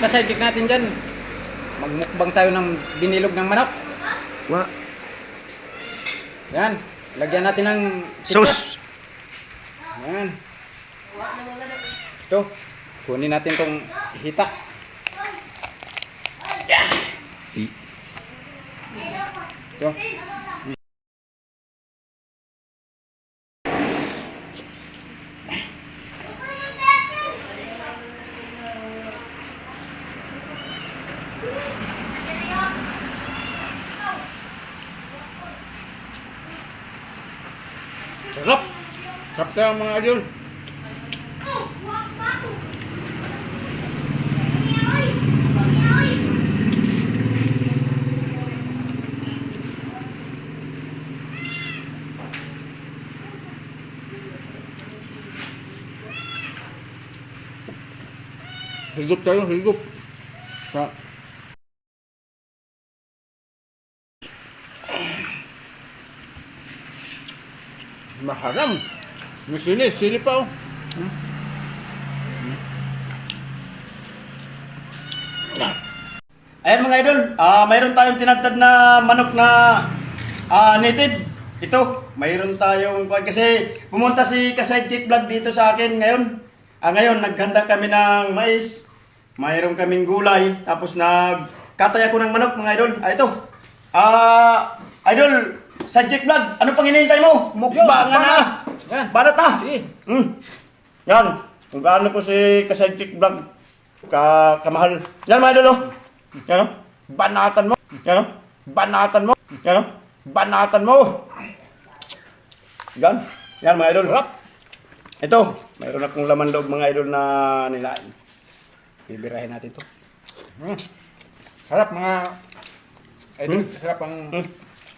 kasaydik natin dyan. Magmukbang tayo ng binilog ng manok. Wa. Yan. Lagyan natin ng chicken. Sauce. Yan. Ito. Kunin natin tong hitak. I- Ito. Sarap! Sarap tayo mga idol. higup tayo, higup Sa Maharam. May sili, sili pa oh. Hmm? Ayan mga idol, ah mayroon tayong tinagtad na manok na ah, native. Ito, mayroon tayong kasi pumunta si Kasaydip Vlog dito sa akin ngayon. Ah, ngayon naghanda kami ng mais. Mayroon kaming gulay tapos nagkatay ako ng manok mga idol. Ah ito. Ah, idol, Sadyik Vlog, ano pang hinihintay mo? Mukbangan na. Yan. Banat na. Sige. Hmm. Yan. Kung gaano ko si Kasaydip Vlog ka kamahal. Yan mga idol oh. Yan oh. Banatan mo. Yan oh. Banatan mo. Yan oh. Banatan mo. Yan. Yan mga idol. Sarap. Ito, mayroon akong laman loob mga idol na nilain. Bibirahin natin to. Hmm. Sarap mga idol. Hmm? Sarap ang Hmm.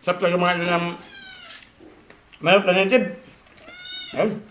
Sarap talaga mga idol ng na native. Ayan.